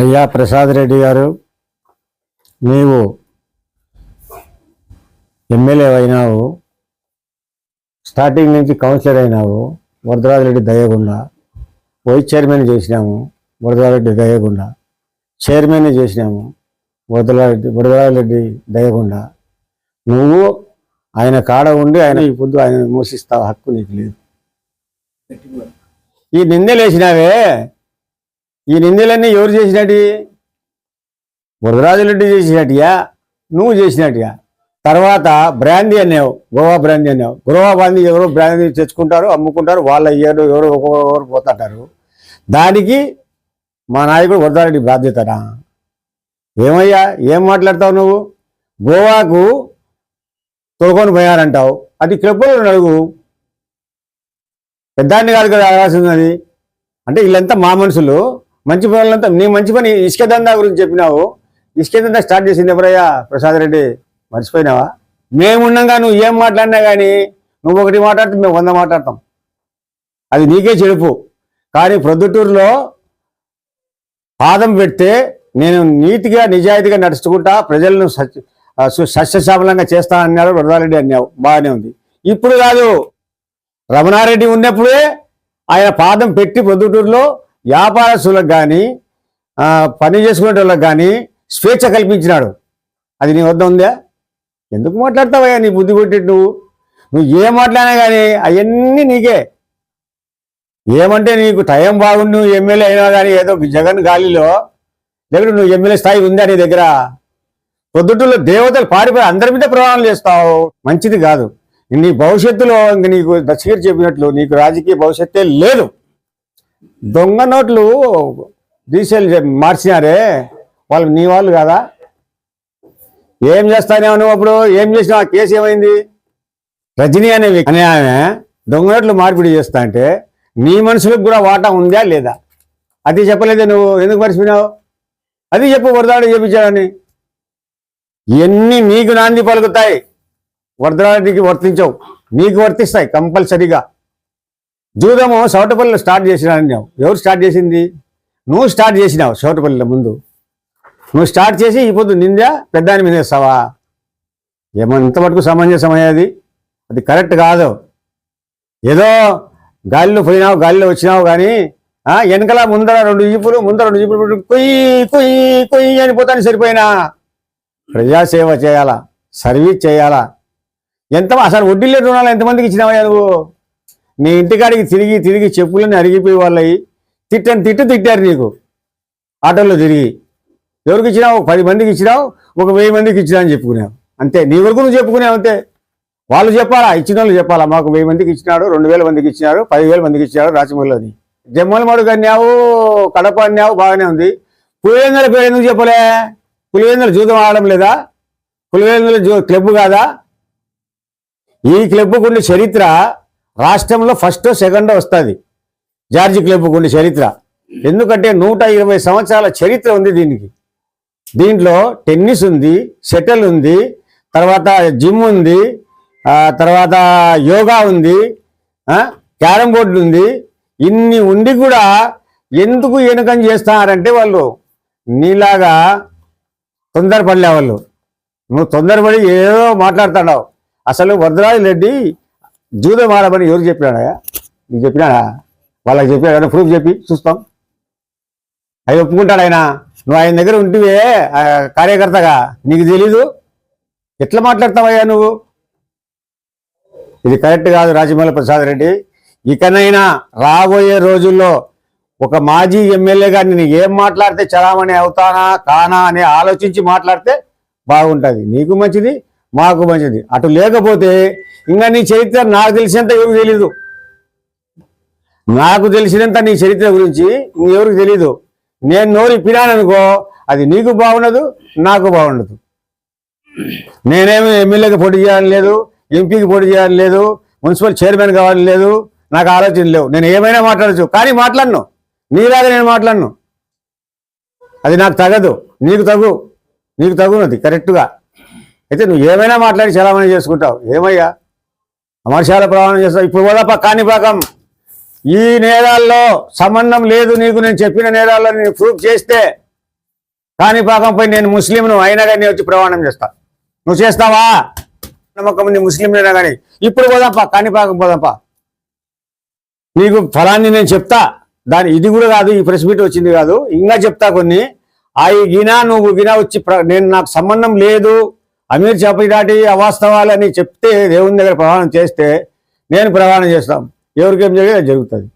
అయ్యా ప్రసాద్ రెడ్డి గారు నీవు ఎమ్మెల్యే అయినావు స్టార్టింగ్ నుంచి కౌన్సిలర్ అయినావు వరదరాజరెడ్డి దయగుండా. వైస్ చైర్మన్ చేసినాము వరదరాజరెడ్డి దయగుండా. చైర్మన్ చేసినాము వరదరాజరెడ్డి వరదరాజరెడ్డి దయగుండా. నువ్వు ఆయన కాడ ఉండి ఆయన ఈ పొద్దు ఆయన మోసిస్తావు హక్కు నీకు లేదు. ఈ నిందలేసినావే. ఈ నిందలన్నీ ఎవరు చేసినట్టు వరదరాజులెడ్డి చేసినట్టుగా నువ్వు చేసినట్టుగా తర్వాత బ్రాందీ అనేవు గోవా బ్రాందీ అనేవు గోవా బ్రాందీ ఎవరో బ్రాందీ తెచ్చుకుంటారు అమ్ముకుంటారు వాళ్ళ అయ్యారు ఎవరు ఒక్కొక్కరు పోతుంటారు. దానికి మా నాయకుడు వరదారెడ్డి బాధ్యతనా? ఏమయ్యా ఏం మాట్లాడతావు నువ్వు? గోవాకు తొలకొని పోయారంటావు. అది క్లబ్బులు అడుగు. పెద్దాన్ని కాదు కదా అడగాల్సింది అది అంటే వీళ్ళంతా మా మనుషులు. మంచి పనులంతా నీ మంచి పని ఇసుక దందా గురించి చెప్పినావు. ఇసుక దందా స్టార్ట్ చేసింది ఎవరయ్యా? ప్రసాద్ రెడ్డి. మర్చిపోయినావా? మేమున్నాగా నువ్వు ఏం మాట్లాడినా కానీ నువ్వు ఒకటి మాట్లాడితే మేము వంద మాట్లాడతాం. అది నీకే చెడుపు. కానీ ప్రొద్దుటూరులో పాదం పెడితే నేను నీతిగా నిజాయితీగా నడుచుకుంటా ప్రజలను సత్య సస్యశ్యామలంగా చేస్తా అన్నారు వరదారెడ్డి అన్నావు. బాగానే ఉంది. ఇప్పుడు కాదు రమణారెడ్డి ఉన్నప్పుడే ఆయన పాదం పెట్టి ప్రొద్దుటూరులో వ్యాపారస్తులకు కానీ పని చేసుకునే వాళ్ళకి కానీ స్వేచ్ఛ కల్పించినాడు. అది నీ వద్ద ఉందా? ఎందుకు మాట్లాడతావయ్యా? నీ బుద్ధి కొట్టి నువ్వు. నువ్వు ఏం మాట్లాడినా కానీ అవన్నీ నీకే. ఏమంటే నీకు టైం బాగుండి నువ్వు ఎమ్మెల్యే అయినా కానీ ఏదో జగన్ గాలిలో లేకుంటే నువ్వు ఎమ్మెల్యే స్థాయి ఉందా నీ దగ్గర? పొద్దుటూరులో దేవతలు పారిపోయి అందరి మీద ప్రమాణాలు చేస్తావు మంచిది కాదు. నీ భవిష్యత్తులో ఇంక నీకు దశగిరి చెప్పినట్లు నీకు రాజకీయ భవిష్యత్తే లేదు. దొంగ నోట్లు డీసెల్ మార్చినారే. వాళ్ళు నీ వాళ్ళు కాదా? ఏం చేస్తానేమో నువ్వు అప్పుడు? ఏం చేసినావు? ఆ కేసు ఏమైంది? రజనీ అనే అనే ఆమె దొంగ నోట్లు మార్పిడి చేస్తా అంటే నీ మనుషులకు కూడా వాటా ఉందా లేదా? అది చెప్పలేదే నువ్వు. ఎందుకు మర్చిపోయినావు? అది చెప్పు వరదాడు చెప్పించాడని ఇవన్నీ నీకు నాంది పలుకుతాయి. వరదరాడికి వర్తించవు. నీకు వర్తిస్తాయి కంపల్సరీగా. జూదము సౌటపల్లిలో స్టార్ట్ చేసినావు ఎవరు స్టార్ట్ చేసింది? నువ్వు స్టార్ట్ చేసినావు సౌటపల్లిలో ముందు. నువ్వు స్టార్ట్ చేసి ఈ పొద్దు నిందా పెద్దాని మీద వేస్తావా? ఏమో ఇంతవరకు సమంజసమయ్యేది అది అది కరెక్ట్ కాదు. ఏదో గాలిలో పోయినావు గాలిలో వచ్చినావు కానీ వెనకల ముందర రెండు జీపులు ముందర రెండు జీపులు కొయ్యి కొయ్యి కొయ్యి అని పోతాను సరిపోయినా? ప్రజాసేవ చేయాలా? సర్వీస్ చేయాలా? ఎంత అసలు వడ్డీ లేని రుణాలు ఎంతమందికి ఇచ్చినావా నువ్వు? నీ ఇంటికాడికి తిరిగి తిరిగి చెప్పులని అరిగిపోయి వాళ్ళయి. తిట్టని తిట్టు తిట్టారు నీకు. ఆటోలో తిరిగి. ఎవరికి ఇచ్చినావు? ఒక పది మందికి ఇచ్చినావు? ఒక వెయ్యి మందికి ఇచ్చినా అని చెప్పుకున్నావు అంతే. నీ వరకు నువ్వు చెప్పుకున్నావు అంతే. వాళ్ళు చెప్పాలా? ఇచ్చిన వాళ్ళు చెప్పాలా? మాకు వెయ్యి మందికి ఇచ్చినాడు రెండు వేల మందికి ఇచ్చినాడు పదివేల మందికి ఇచ్చినాడు రాచమల్లిలోని జమ్మల మడుగు అన్నావు కడప అన్నావు బాగానే ఉంది. పులివెందుల పేరు ఎందుకు చెప్పలే? పులివెందుల జూదం ఆడడం లేదా? పులివెందుల జూ క్లబ్ కాదా? ఈ క్లబ్కు ఉండే చరిత్ర రాష్ట్రంలో ఫస్ట్ సెకండ్ వస్తుంది. జార్జి క్లబ్కు చరిత్ర. ఎందుకంటే నూట ఇరవై సంవత్సరాల చరిత్ర ఉంది దీనికి. దీంట్లో టెన్నిస్ ఉంది షటిల్ ఉంది తర్వాత జిమ్ ఉంది తర్వాత యోగా ఉంది క్యారమ్ బోర్డు ఉంది. ఇన్ని ఉండి కూడా ఎందుకు వెనుకని చేస్తున్నారంటే వాళ్ళు నీలాగా తొందరపడలే వాళ్ళు. నువ్వు తొందరపడి ఏదో మాట్లాడుతున్నావు. అసలు వరదరాజు రెడ్డి జూదం ఆడమని ఎవరు చెప్పినాడా? నీకు చెప్పినాడా? వాళ్ళకి చెప్పాడు ప్రూఫ్ చెప్పి చూస్తాం. అవి ఒప్పుకుంటాడు ఆయన. నువ్వు ఆయన దగ్గర ఉంటివే ఆ కార్యకర్తగా. నీకు తెలీదు? ఎట్లా మాట్లాడతావయ్యా నువ్వు? ఇది కరెక్ట్ కాదు రాజమౌళి ప్రసాద్ రెడ్డి. ఇకనైనా రాబోయే రోజుల్లో ఒక మాజీ ఎమ్మెల్యేగా నేను ఏం మాట్లాడితే చలామణి అవుతానా కానా అని ఆలోచించి మాట్లాడితే బాగుంటుంది. నీకు మంచిది మాకు మంచిది. అటు లేకపోతే ఇంకా నీ చరిత్ర నాకు తెలిసినంత ఎవరికి తెలీదు. నాకు తెలిసినంత నీ చరిత్ర గురించి ఎవరికి తెలీదు. నేను నోరు ఇప్పినాననుకో అది నీకు బాగుండదు నాకు బాగుండదు. నేనేమి ఎమ్మెల్యేకి పోటీ చేయాలని లేదు ఎంపీకి పోటీ చేయాలని లేదు మున్సిపల్ చైర్మన్ కావాలని లేదు నాకు ఆలోచన లేవు. నేను ఏమైనా మాట్లాడచ్చు కానీ మాట్లాడను. నీలాగా నేను మాట్లాడను. అది నాకు తగదు. నీకు తగు. నీకు తగునది కరెక్ట్గా. అయితే నువ్వు ఏమైనా మాట్లాడి చలామణి చేసుకుంటావు. ఏమయ్యా? అమర్శాల ప్రమాణం చేస్తావు. ఇప్పుడు కూడా కాణిపాకం ఈ నేరాల్లో సంబంధం లేదు నీకు. నేను చెప్పిన నేరాల్లో నేను ప్రూఫ్ చేస్తే కాణిపాకంపై నేను ముస్లింను అయినా కానీ వచ్చి ప్రమాణం చేస్తా. నువ్వు చేస్తావా? నమ్మకం నీ ముస్లింలైనా కానీ ఇప్పుడు పోదాంపా కాణిపాకం పోదాంపా నీకు ఫలాన్ని నేను చెప్తా. దాని ఇది కూడా కాదు ఈ ప్రెస్ మీట్ వచ్చింది కాదు. ఇంకా చెప్తా కొన్ని. ఆ గినా నువ్వు గినా వచ్చి ప్ర- నేను నాకు సంబంధం లేదు. అమీర్ చపిదాటి అవాస్తవాలని చెప్తే దేవుని దగ్గర ప్రమాణం చేస్తే నేను ప్రమాణం చేస్తాం. ఎవరికేం జరిగేది అది జరుగుతుంది.